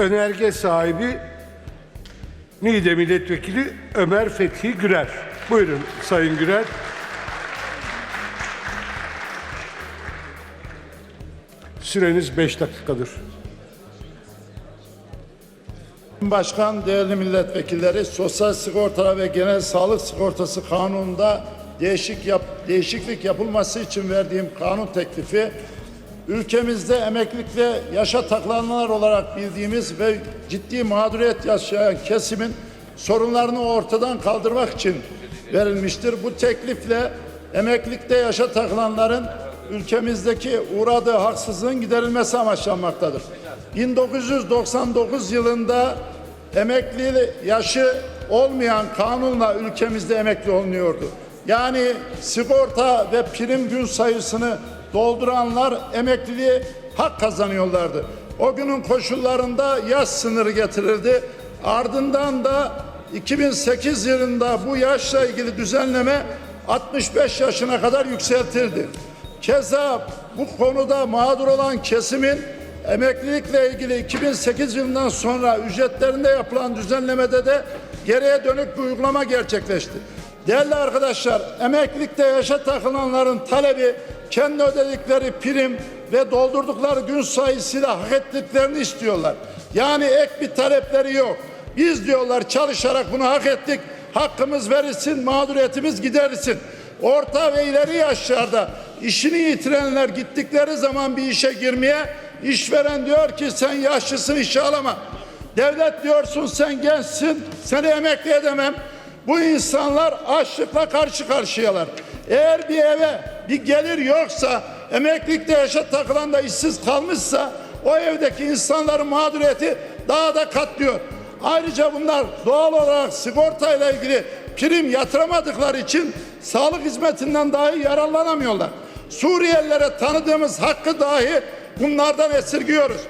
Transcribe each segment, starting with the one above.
önerge sahibi Niğde Milletvekili Ömer Fethi Gürer. Buyurun Sayın Gürer. Süreniz 5 dakikadır. Başkan, değerli milletvekilleri, Sosyal Sigorta ve Genel Sağlık Sigortası Kanunu'nda değişik yap, değişiklik yapılması için verdiğim kanun teklifi, ülkemizde emeklilikle yaşa takılanlar olarak bildiğimiz ve ciddi mağduriyet yaşayan kesimin sorunlarını ortadan kaldırmak için verilmiştir. Bu teklifle emeklilikte yaşa takılanların ülkemizdeki uğradığı haksızlığın giderilmesi amaçlanmaktadır. 1999 yılında emekli yaşı olmayan kanunla ülkemizde emekli olunuyordu. Yani sigorta ve prim gün sayısını dolduranlar emekliliğe hak kazanıyorlardı. O günün koşullarında yaş sınırı getirildi. Ardından da 2008 yılında bu yaşla ilgili düzenleme 65 yaşına kadar yükseltildi. Keza bu konuda mağdur olan kesimin emeklilikle ilgili 2008 yılından sonra ücretlerinde yapılan düzenlemede de geriye dönük bir uygulama gerçekleşti. Değerli arkadaşlar, emeklilikte yaşa takılanların talebi kendi ödedikleri prim ve doldurdukları gün sayısıyla hak ettiklerini istiyorlar. Yani ek bir talepleri yok. Biz diyorlar çalışarak bunu hak ettik, hakkımız verilsin, mağduriyetimiz giderilsin. Orta ve ileri yaşlarda işini yitirenler gittikleri zaman bir işe girmeye işveren diyor ki sen yaşlısın işe alama. Devlet diyorsun sen gençsin seni emekli edemem. Bu insanlar açlıkla karşı karşıyalar. Eğer bir eve bir gelir yoksa emeklilikte yaşa takılan da işsiz kalmışsa o evdeki insanların mağduriyeti daha da katlıyor. Ayrıca bunlar doğal olarak sigortayla ilgili prim yatıramadıkları için sağlık hizmetinden dahi yararlanamıyorlar. Suriyelilere tanıdığımız hakkı dahi bunlardan esirgiyoruz.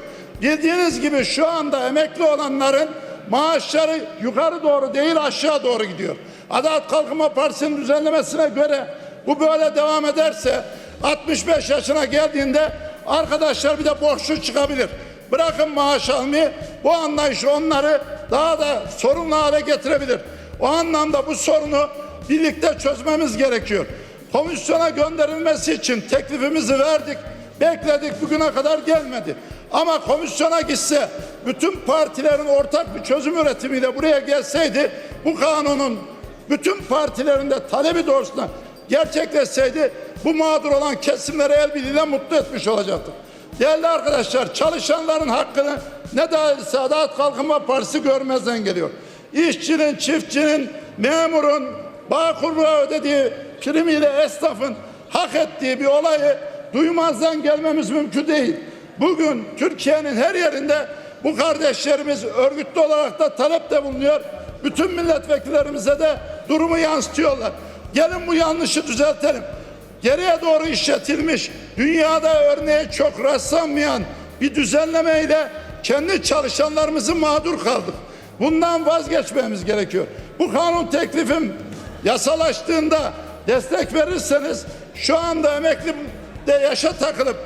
Bildiğiniz gibi şu anda emekli olanların maaşları yukarı doğru değil aşağı doğru gidiyor. Adalet Kalkınma Partisi'nin düzenlemesine göre bu böyle devam ederse 65 yaşına geldiğinde arkadaşlar bir de borçlu çıkabilir. Bırakın maaş almayı bu anlayış onları daha da sorunlu hale getirebilir. O anlamda bu sorunu birlikte çözmemiz gerekiyor. Komisyona gönderilmesi için teklifimizi verdik. Bekledik bugüne kadar gelmedi. Ama komisyona gitse bütün partilerin ortak bir çözüm üretimiyle buraya gelseydi bu kanunun bütün partilerin de talebi doğrusunda gerçekleşseydi bu mağdur olan kesimleri el birliğiyle mutlu etmiş olacaktık. Değerli arkadaşlar çalışanların hakkını ne değilse Adalet Kalkınma Partisi görmezden geliyor. İşçinin, çiftçinin, memurun, Bağkur'a ödediği primiyle esnafın hak ettiği bir olayı duymazdan gelmemiz mümkün değil. Bugün Türkiye'nin her yerinde bu kardeşlerimiz örgütlü olarak da talepte bulunuyor. Bütün milletvekillerimize de durumu yansıtıyorlar. Gelin bu yanlışı düzeltelim. Geriye doğru işletilmiş, dünyada örneği çok rastlanmayan bir düzenlemeyle kendi çalışanlarımızı mağdur kaldık. Bundan vazgeçmemiz gerekiyor. Bu kanun teklifim yasalaştığında destek verirseniz şu anda emekli de yaşa takılıp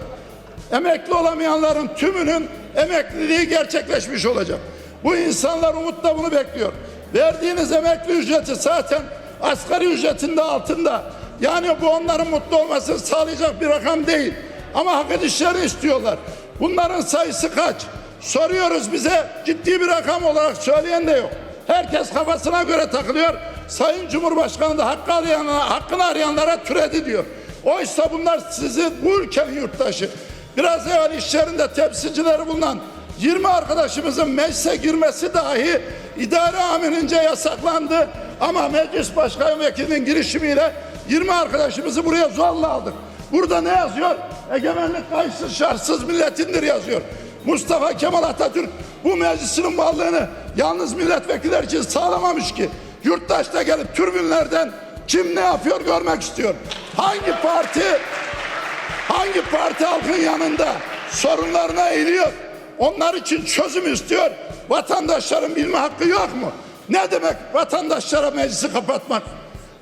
emekli olamayanların tümünün emekliliği gerçekleşmiş olacak. Bu insanlar umutla bunu bekliyor. Verdiğiniz emekli ücreti zaten asgari ücretin de altında. Yani bu onların mutlu olmasını sağlayacak bir rakam değil. Ama hak edişlerini istiyorlar. Bunların sayısı kaç? Soruyoruz bize ciddi bir rakam olarak söyleyen de yok. Herkes kafasına göre takılıyor. Sayın Cumhurbaşkanı da hakkı arayanlara, hakkını arayanlara türedi diyor. Oysa bunlar sizi bu ülkenin yurttaşı. Biraz evvel iş yerinde temsilcileri bulunan 20 arkadaşımızın meclise girmesi dahi idare amirince yasaklandı. Ama meclis başkan vekilinin girişimiyle 20 arkadaşımızı buraya zorla aldık. Burada ne yazıyor? Egemenlik kayıtsız şartsız milletindir yazıyor. Mustafa Kemal Atatürk bu meclisin varlığını yalnız milletvekiller için sağlamamış ki. Yurttaş da gelip türbünlerden kim ne yapıyor görmek istiyor. Hangi parti hangi parti halkın yanında sorunlarına eğiliyor? Onlar için çözüm istiyor. Vatandaşların bilme hakkı yok mu? Ne demek vatandaşlara meclisi kapatmak?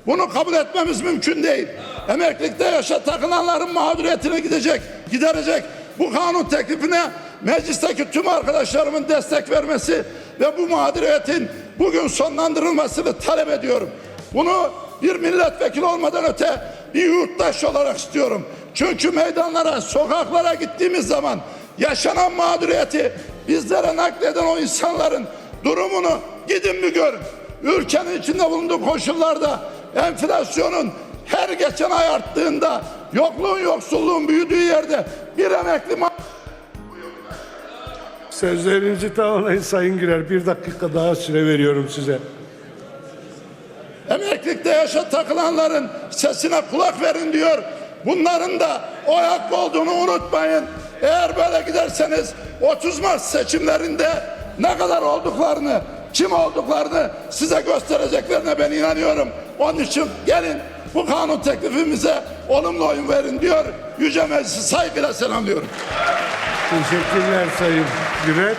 Bunu kabul etmemiz mümkün değil. Emeklilikte yaşa takılanların mağduriyetini gidecek, giderecek. Bu kanun teklifine meclisteki tüm arkadaşlarımın destek vermesi ve bu mağduriyetin bugün sonlandırılmasını talep ediyorum. Bunu bir milletvekili olmadan öte bir yurttaş olarak istiyorum. Çünkü meydanlara, sokaklara gittiğimiz zaman yaşanan mağduriyeti bizlere nakleden o insanların durumunu gidin bir görün. Ülkenin içinde bulunduğu koşullarda enflasyonun her geçen ay arttığında yokluğun yoksulluğun büyüdüğü yerde bir emekli Sözlerinizi tamamlayın Sayın Gürer. Bir dakika daha süre veriyorum size. emeklilikte yaşa takılanların sesine kulak verin diyor. Bunların da o hakkı olduğunu unutmayın. Eğer böyle giderseniz 30 Mart seçimlerinde ne kadar olduklarını, kim olduklarını size göstereceklerine ben inanıyorum. Onun için gelin bu kanun teklifimize olumlu oyun verin diyor. Yüce Meclisi saygıyla selamlıyorum. Teşekkürler Sayın Gürer.